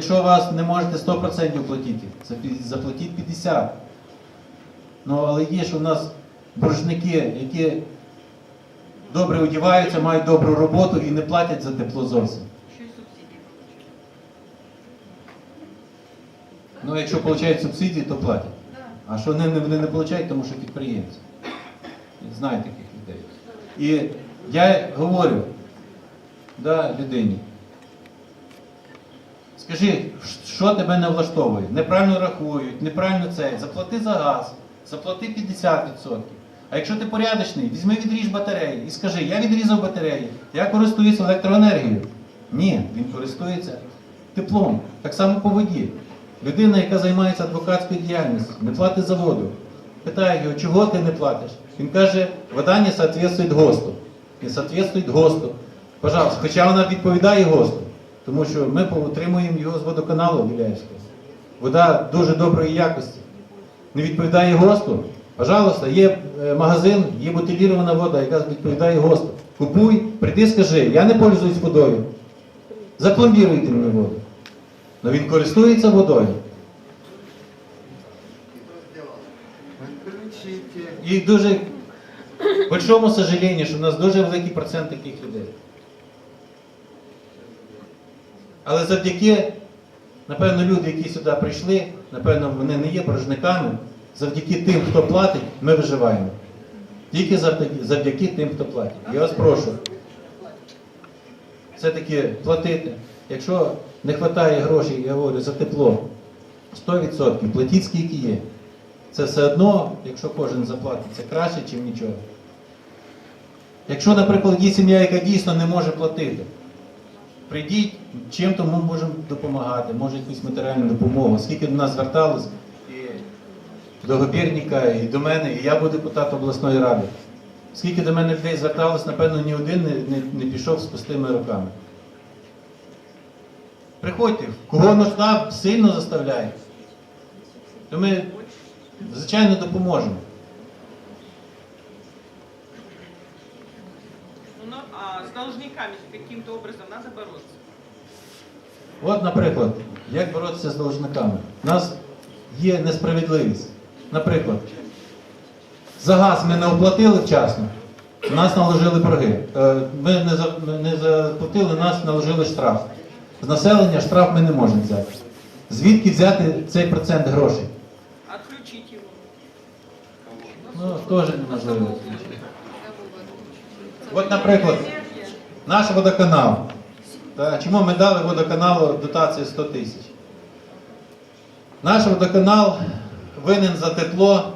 якщо у вас не можете 100% платити, заплатіть 50%. Ну, але є ж у нас боржники, які добре одягаються, мають добру роботу і не платять за тепло зовсім. Ну, якщо отримують субсидії, то платять. А що вони, не- вони не отримують, тому що підприємці. Знаю таких людей. І я говорю да, людині. Скажи, що тебе не влаштовує? Неправильно рахують, неправильно це. Заплати за газ, заплати 50%. А якщо ти порядочний, візьми відріж батареї і скажи, я відрізав батареї, я користуюся електроенергією. Ні, він користується теплом. Так само по воді. Людина, яка займається адвокатською діяльністю, не платить за воду. Питаю його, чого ти не платиш? Він каже, вода не соответствует ГОСТу. Не соответствует ГОСТу. Пожалуйста, хоча вона відповідає ГОСТу, тому що ми отримуємо його з водоканалу Віляєвського. Вода дуже доброї якості. Не відповідає ГОСТу. Пожалуйста, є е, магазин, є бутилірована вода, яка відповідає ГОСТу. Купуй, прийди, скажи, я не пользуюсь водою. Запломбіруйте мені воду. Ну він користується водою. І дуже в большому сожалению, що в нас дуже великий процент таких людей. Але завдяки, напевно, люди, які сюди прийшли, напевно, вони не є боржниками, завдяки тим, хто платить, ми виживаємо. Тільки завдяки, завдяки тим, хто платить. Я вас прошу. Все-таки платити. Якщо не вистачає грошей, я говорю, за тепло, 100% платіть скільки є. Це все одно, якщо кожен заплатить, це краще, ніж нічого. Якщо, наприклад, є сім'я, яка дійсно не може платити, прийдіть, чим-то ми можемо допомагати, може якусь матеріальну допомогу. Скільки до нас зверталось, і до Гобірніка, і до мене, і я був депутат обласної ради. Скільки до мене людей зверталось, напевно, ні один не, не, не пішов з пустими руками. Приходьте, кого нужда сильно заставляє. То ми, звичайно, допоможемо. Ну, на- а с должниками каким-то образом надо бороться. От, наприклад, як боротися з должниками? У нас є несправедливість. Наприклад, за газ ми не оплатили вчасно, нас наложили борги. Е, Ми не заплатили, нас наложили штраф. З населення штраф ми не можемо взяти. Звідки взяти цей процент грошей? Отключить его. Ну, теж неможливо. От, наприклад, наш водоканал. Чому ми дали водоканалу дотацію 100 тисяч? Наш водоканал винен за тепло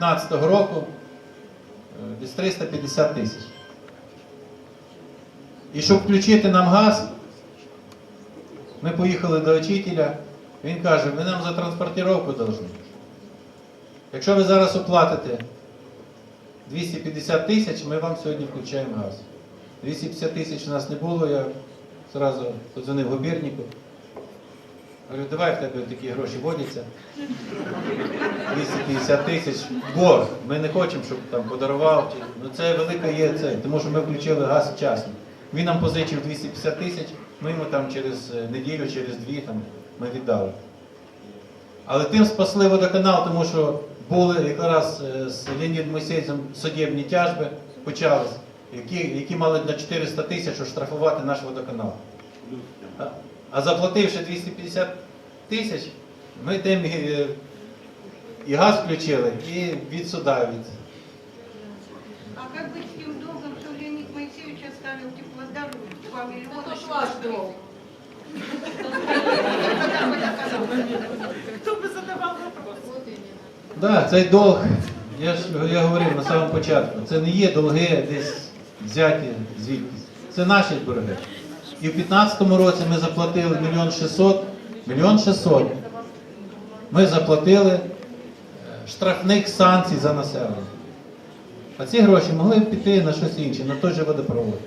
15-го року е, десь 350 тисяч. І щоб включити нам газ, ми поїхали до очителя, він каже, ви нам за транспортировку повинні. Якщо ви зараз оплатите 250 тисяч, ми вам сьогодні включаємо газ. 250 тисяч у нас не було, я одразу подзвонив губерніку. Говорю, давай в тебе такі гроші водяться. 250 тисяч борг. Ми не хочемо, щоб там подарував. Ну це велика є це, тому що ми включили газ вчасно. Він нам позичив 250 тисяч, ми йому там через е, неділю, через дві там, ми віддали. Але тим спасли водоканал, тому що були якраз е, з Леонідом Мойсейцем судебні тяжби почались, які, які мали на 400 тисяч оштрафувати наш водоканал. А, а заплативши 250 тисяч, ми тим і, е, і газ включили, і від суда від. А как быть с тем долгом, что Леонид Моисеевич оставил теплодар 2 миллиона? Это ж ваш долг. Кто бы задавал вопрос? Да, цей долг, я ж я говорив на самому початку, це не є долги десь взяті звідкись. Це наші борги. І в 2015 році ми заплатили мільйон 600, мільйон 600. Ми заплатили е, штрафних санкцій за населення. А ці гроші могли б піти на щось інше, на той же водопровод.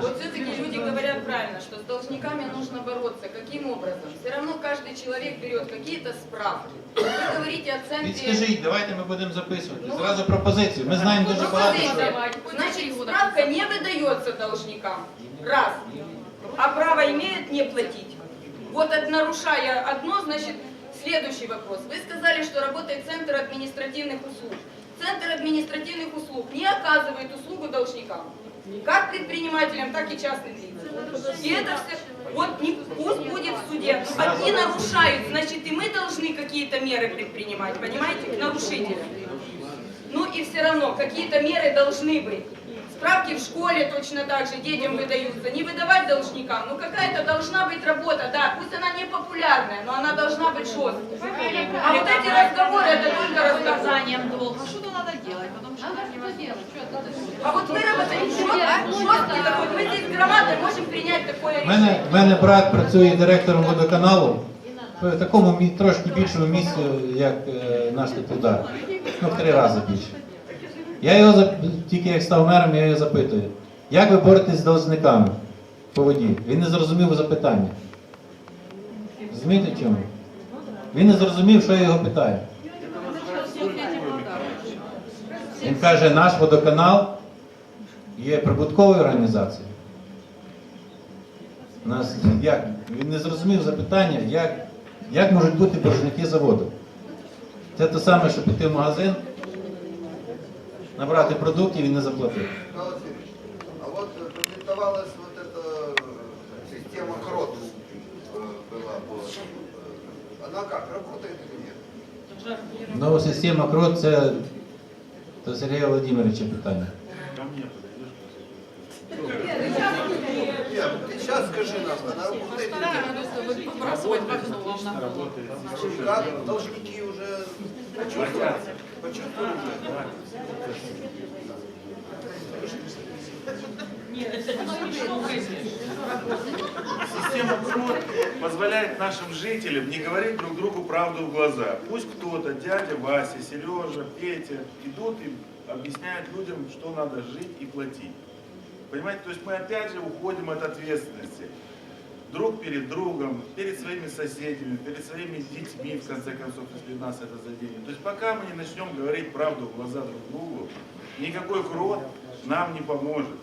Вот все-таки люди говорят правильно, что с должниками нужно бороться. Каким образом? Все равно каждый человек берет какие-то справки. Вы говорите о центре... Підскажіть, давайте ми будемо записувати. Ну, Зразу пропозицію. Ми знаємо дуже багато. Пропозиция. що- Значит, справка не выдается должникам. Раз. А право имеют не платить. Вот от- нарушая одно, значит, следующий вопрос. Вы сказали, что работает Центр административных услуг. Центр административных услуг не оказывает услугу должникам. Как предпринимателям, так и частным лицам. И это все, вот не, пусть будет в суде. Одни нарушают, значит и мы должны какие-то меры предпринимать, понимаете, к нарушителям. Ну и все равно какие-то меры должны быть. Справки в школе точно так же детям выдаются. Не выдавать должникам. Ну какая-то должна быть работа, да. Пусть она не популярная, но она должна быть жесткой. А вот эти разговоры, это только долга. А что то надо делать? Потому что это невозможно. Что это такое? А вот такой. Мы здесь громадой можем принять такое У мене, мене брат працює директором водоканалу в такому мі- трошки більшому місці, як е, наш Теплодар. Ну, в три рази більше. Я його зап- тільки як став мером, я його запитую, як ви боретесь з должниками по воді? Він не зрозумів запитання. Розумієте чому? Він не зрозумів, що я його питаю. Він каже, наш водоканал є прибутковою організацією У нас як? Він не зрозумів запитання, як, як можуть бути боржники заводу. Це те саме, що піти в магазин, набрати продуктів і не заплатити. Михаил Васильевич, а вот э, презентовалась вот эта э, система КРОТ э, была. вот, э, Она как, работает или нет? Нова система КРОТ це до Сергія Володимировича питання. Как должники уже почувствовали? Почувствовали уже? Система КРОТ позволяет нашим жителям не говорить друг другу правду в глаза. Пусть кто-то, дядя Вася, Сережа, Петя, идут и объясняют людям, что надо жить и платить. Понимаете, то есть мы опять же уходим от ответственности. Друг перед другом, перед своими соседями, перед своими детьми, в конце концов, если нас это заденет. То есть пока мы не начнем говорить правду в глаза друг другу, никакой крот нам не поможет.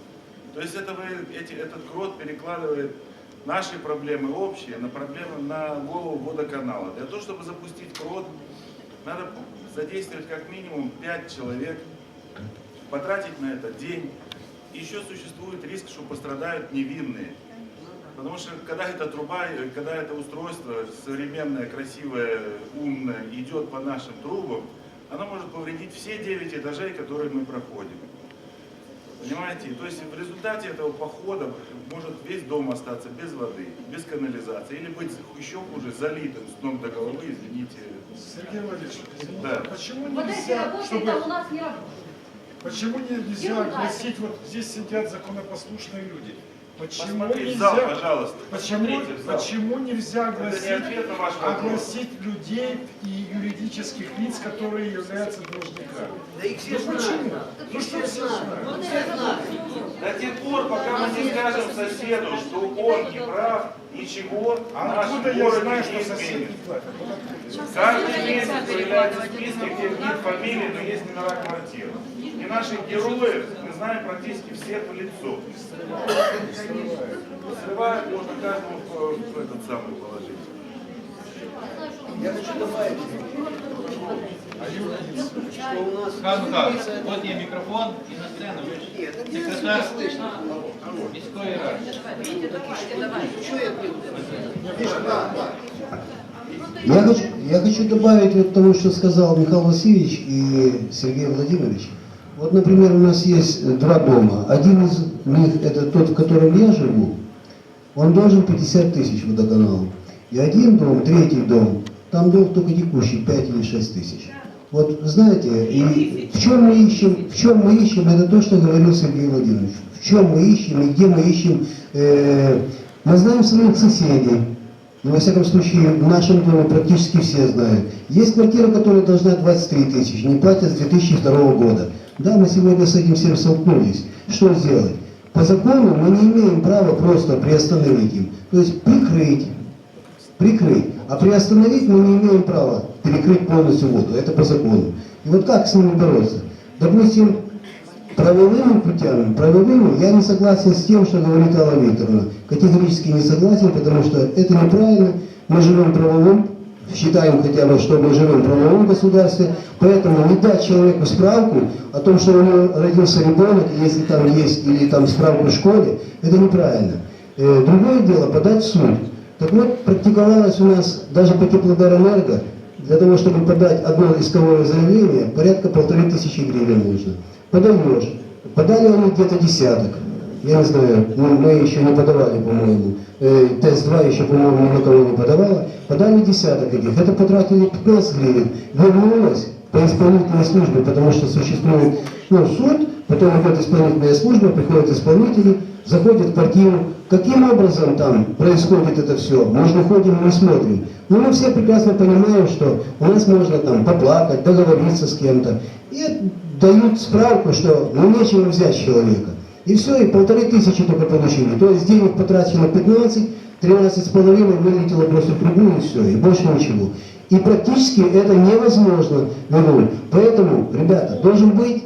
То есть это вы- эти, этот крот перекладывает наши проблемы общие на проблемы на голову водоканала. Для того, чтобы запустить крот, надо задействовать как минимум 5 человек, потратить на это день. Еще существует риск, что пострадают невинные. Потому что когда эта труба, когда это устройство современное, красивое, умное идет по нашим трубам, оно может повредить все 9 этажей, которые мы проходим. Понимаете? То есть в результате этого похода может весь дом остаться без воды, без канализации, или быть еще хуже залитым с ног до головы, извините. Сергей Владимирович, извините, Да. почему Вот нельзя, работают, чтобы, у нас не работают. почему нельзя Ерунда. огласить, вот здесь сидят законопослушные люди, почему Посмотри в зал, нельзя, пожалуйста. почему, Посмотрите в зал. почему нельзя Это не огласить, ответ на ваш вопрос. огласить людей и юридических лиц, которые являются должниками? Да их все Ну почему? Ну что все знают? До тех пор, пока мы не скажем соседу, что он не прав, ничего А откуда я знаю, не что сосед изменится. не платит? Вот откуда? Каждый месяц появляются списки, где нет фамилии, но есть номера квартир. И наших героев мы знаем практически всех в лицо. Срывают можно каждому в, в этот самый положить. Я хочу добавить, что у нас... Хай Михайлович, от є мікрофон і на сцену. Ви ж Нет, так меня секретар не слышно. міської ради. Что я пью? Миша, да, да. Я хочу, я хочу добавить вот того, что сказал Михаил Васильевич и Сергей Владимирович. Вот, например, у нас есть два дома. Один из них, это тот, в котором я живу, он должен 50 тысяч водоканалу. И один дом, третий дом, там долг только текущий 5 или 6 тысяч. Вот знаете, и в чем мы ищем, в чем мы ищем, это то, что говорил Сергей Владимирович. В чем мы ищем и где мы ищем. э, мы знаем своих соседей, но, во всяком случае, в нашем доме практически все знают. Есть квартира, которая должна 23 тысячи, не платят с 2002 года. Да, мы сегодня с этим всем столкнулись. Что сделать? По закону мы не имеем права просто приостановить им. То есть прикрыть, прикрыть. А приостановить мы не имеем права перекрыть полностью воду. Это по закону. И вот как с ними бороться? Допустим, правовыми путями, правовыми, я не согласен с тем, что говорит Алла Викторовна. Категорически не согласен, потому что это неправильно. Мы живем в правовом, считаем хотя бы, что мы живем в правовом государстве, поэтому не дать человеку справку о том, что у него родился ребенок, если там есть, или там справку в школе, это неправильно. Э, Другое дело подать в суд. Так вот, практиковалось у нас даже по теплодарэнерго, для того, чтобы подать одно исковое заявление, порядка полторы тысячи гривен нужно. Подаешь. Подали они где-то десяток. Я не знаю, мы, мы еще не подавали, по-моему. Э, Тест-2 еще, по-моему, ни на кого не подавала. Подали десяток этих. Это потратили 15 гривен. Вернулось по исполнительной службе, потому что существует ну, суд, потом идет исполнительная служба, приходят исполнители, заходят в квартиру. Каким образом там происходит это все? Мы же ходим и смотрим. Но мы все прекрасно понимаем, что у нас можно там поплакать, договориться с кем-то. И дают справку, что ну нечего взять человека. И все, и полторы тысячи только получили. То есть денег потрачено 15, 13 с половиной вылетело просто в трубу и все, и больше ничего. И практически это невозможно вернуть. Поэтому, ребята, должен быть,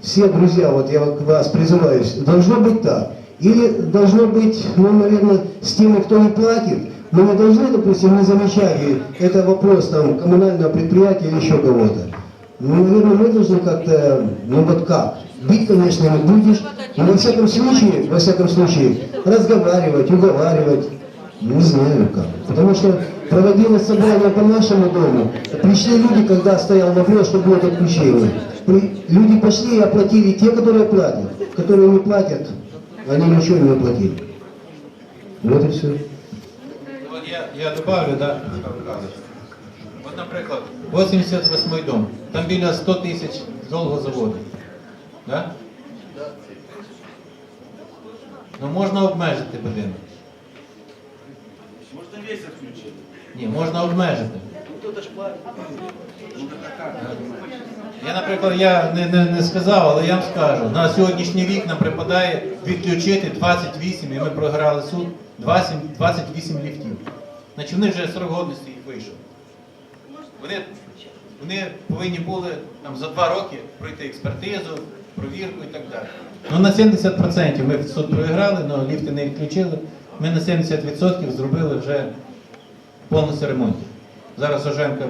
все друзья, вот я вас призываюсь, должно быть так. Или должно быть, ну, наверное, с теми, кто не платит, мы не должны, допустим, не замечать, и это вопрос там коммунального предприятия или еще кого-то. Ну, наверное, мы должны как-то, ну вот как, бить, конечно, не будешь, но во всяком случае, во всяком случае, разговаривать, уговаривать, не знаю как. Потому что проводилось собрание по нашему дому, пришли люди, когда стоял вопрос, что будет отключение. Люди пошли и оплатили те, которые платят. Которые не платят, они ничего не оплатили. Вот и все. От я, я добавлю, да. От, наприклад, 88 дом, там біля 100 тисяч довго заводу. Да? Ну можна обмежити будинок. Можно весь отключить. Ні, можна обмежити. Я, наприклад, я не, не, не сказав, але я вам скажу, на сьогоднішній рік нам припадає відключити 28, і ми програли суд, 20, 28 ліфтів. Значить, вони вже срок годності їх вийшов. Вони, вони повинні були там, за два роки пройти експертизу, провірку і так далі. Ну на 70% ми суд програли, але ліфти не відключили. Ми на 70% зробили вже повністю ремонт. Зараз Оженка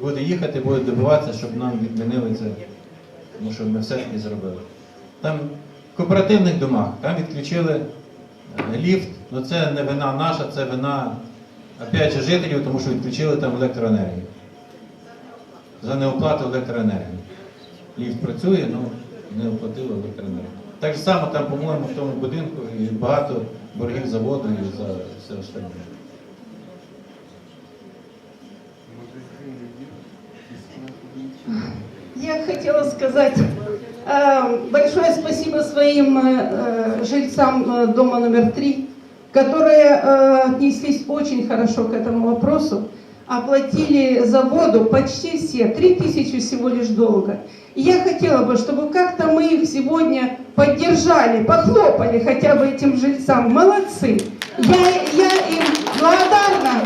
буде їхати, буде добиватися, щоб нам відмінили це. Тому що ми все ж таки зробили. Там в кооперативних домах, там відключили е, ліфт, ну це не вина наша, це вина опять же, жителів, тому що відключили там електроенергію. За неоплату електроенергії. Ліфт працює, ну не оплатили електроенергію. Так само там, по-моєму, в тому будинку і багато боргів за воду і за все остальне. Я хотела сказать э, большое спасибо своим э, жильцам э, дома номер три, которые отнеслись очень хорошо к этому вопросу, оплатили за воду почти все, три тысячи всего лишь долга. И я хотела бы, чтобы как-то мы их сегодня поддержали, похлопали хотя бы этим жильцам. Молодцы! Я, я им благодарна.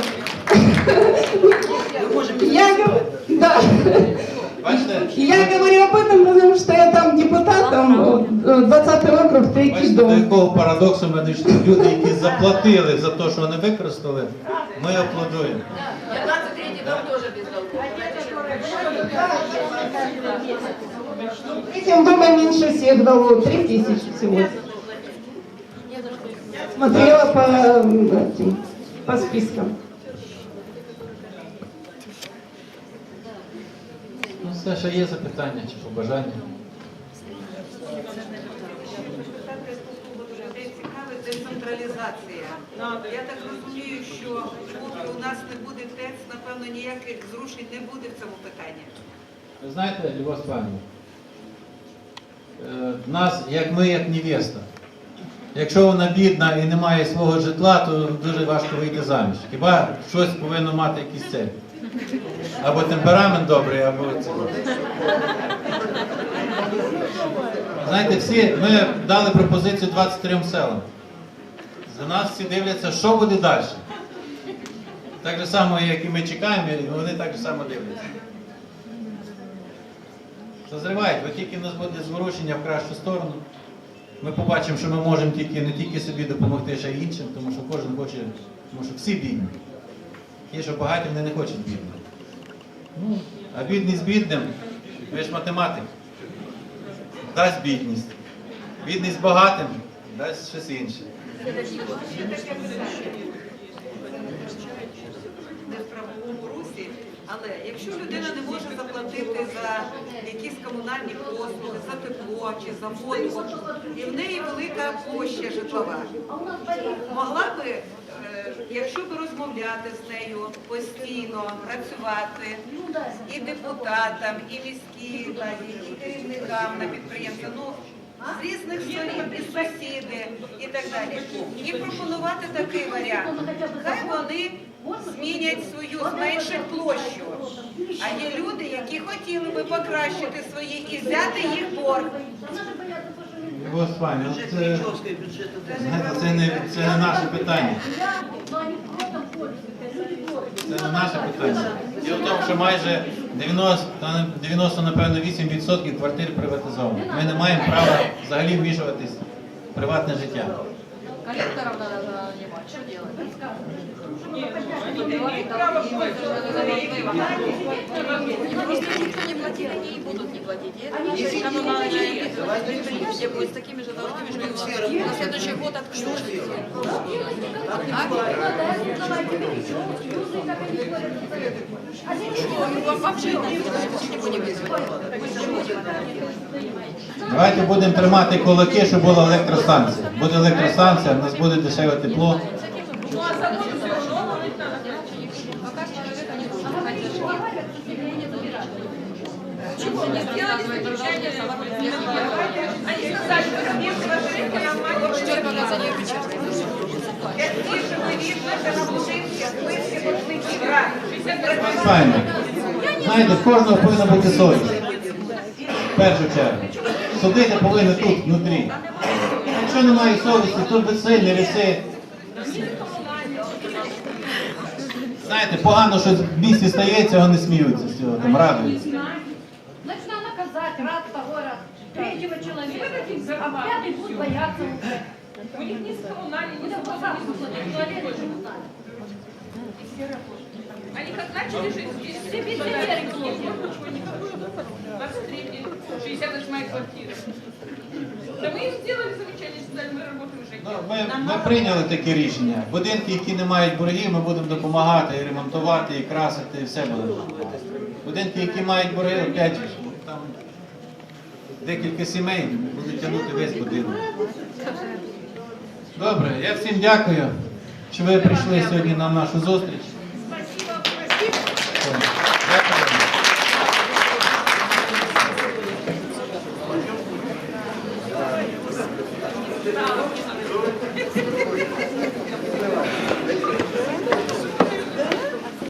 Я да. Бачите? Я говорю об этом, потому что я там депутатом, э, 20 округ, третий Бачите, до дом. якого парадоксу ми дійшли. Люди, які заплатили за те, що вони використали, ми аплодуємо. Я 23 дом тоже без долгов. Этим домом меньше всех дало, 3 тысячи всего. Смотрела по, м, этим, по спискам. Все, ще є запитання чи побажання. Децентралізація. Я так розумію, що поки у нас не буде ТЕЦ, напевно, ніяких зрушень не буде в цьому питанні. Ви знаєте, Любов Степанівна, е, нас, як ми, як невеста. Якщо вона бідна і не має свого житла, то дуже важко вийти заміж. Хіба щось повинно мати якісь цель? Або темперамент добрий, або це. знаєте, всі ми дали пропозицію 23 селам. За нас всі дивляться, що буде далі. Так же само, як і ми чекаємо, і вони так же само дивляться. Зазривають, бо тільки в нас буде зворушення в кращу сторону. Ми побачимо, що ми можемо тільки не тільки собі допомогти, ще й іншим, тому що кожен хоче, тому що всі бідні. Ті, що багаті, вони не хочуть бідних. Ну, а бідність бідним, ви ж математик, дасть бідність. Бідність багатим дасть щось інше. не в правовому русі, але якщо людина не може заплатити за якісь комунальні послуги, за тепло чи за воду, і в площа житлова, могла би, е, якщо би розмовляти з нею постійно, працювати і депутатам, і міській владі, і керівникам на підприємстві, ну з різних сторін, і сусіди, і так далі, і пропонувати такий варіант. Хай вони змінять свою, зменшать площу. А є люди, які хотіли би покращити свої і взяти їх борг. Господи, це, це, не, це не наше питання. Це не наше питання. Діло в тому, що майже 90, 90 напевно, 8% квартир приватизовані. Ми не маємо права взагалі вмішуватись в приватне життя. Коллекторов надо нанимать. Что делать? Никто не платил, они и не платить. И это коммунальное предприятие. На следующий Давайте будемо тримати кулаки, щоб була електростанція. Буде електростанція, в нас буде дешеве тепло. Ну а завод все равно ловить надо. Пока человека не нужно. Чего не сделали замечание Они сказали, что разрешите нам мать, Что показания печати? Файно. Знаєте, в кожного повинна бути совість. В першу чергу. Судити повинні тут, внутрі. Якщо немає совісті, то веси, не веси. Знаєте, погано, що в місті стається, вони сміються з цього, там радуються. Значит, надо наказать раз, второй раз, третьего человека, а пятый будет бояться уже. У них не с коммунальной, не Будем с посадку в туалет живут. Они как начали жить здесь, Все пенсионеры плохо. 23 68 квартира. Да мы им сделали замечание, сказали, мы работаем в Ну, ЖЭКе. Ми, ми прийняли таке рішення. Будинки, які не мають боргів, ми будемо допомагати і ремонтувати, і красити, і все будемо допомагати. Будинки, які мають борги, опять там декілька сімей будуть тягнути весь будинок. Добре, я всім дякую, що ви прийшли сьогодні на нашу зустріч.